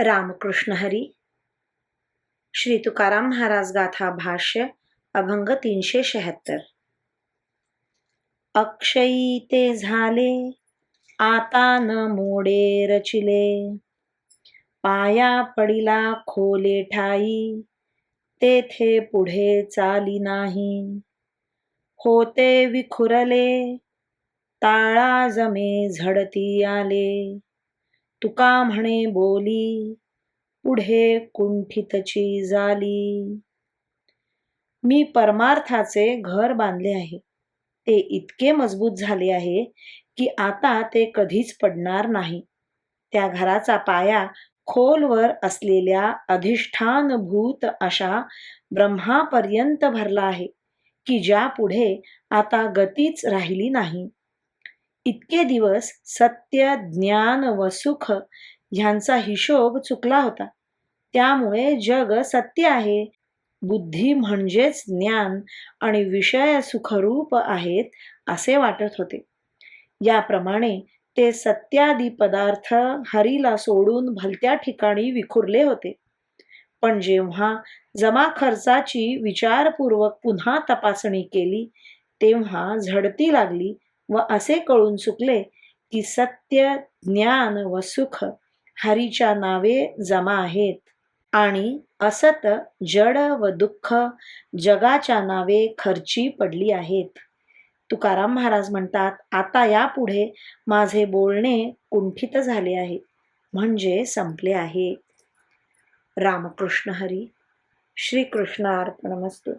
रामकृष्ण हरी. श्री तुकाराम महाराज गाथा भाष्य अभंग तीनशे शहात्तर. अक्षयी ते झाले आता न मोडे रचिले. पाया पडिला खोले ठाई तेथे पुढे चाली नाही. होते विखुरले ताळा जमे झडती आले. तुका म्हणे बोली पुढे कुंठितची झाली मी परमार्थाचे घर बांधले आहे. ते इतके मजबूत झाले आहे की आता ते कधीच पडणार नाही. त्या घराचा पाया खोलवर असलेल्या अधिष्ठानभूत अशा ब्रह्मापर्यंत भरला आहे की ज्यापुढे आता गतीच राहिली नाही. इतके दिवस सत्य ज्ञान व सुख ह्यांचा हिशोब चुकला होता. त्यामुळे जग सत्य आहे. बुद्धी म्हणजेच ज्ञान आणि विषय सुखरूप आहेत असे वाटत होते. याप्रमाणे ते सत्यादी पदार्थ हरीला सोडून भलत्या ठिकाणी विखुरले होते. पण जेव्हा जमा खर्चाची विचारपूर्वक पुन्हा तपासणी केली तेव्हा झडती लागली व असे कळून चुकले की सत्य ज्ञान व सुख हरीच्या नावे जमा आहेत. आणि असत जड व दुःख जगाच्या नावे खर्ची पडली आहेत. तुकाराम महाराज म्हणतात आता यापुढे माझे बोलणे कुंठित झाले आहे म्हणजे संपले आहे. रामकृष्ण हरी श्रीकृष्ण अर्पणमस्तू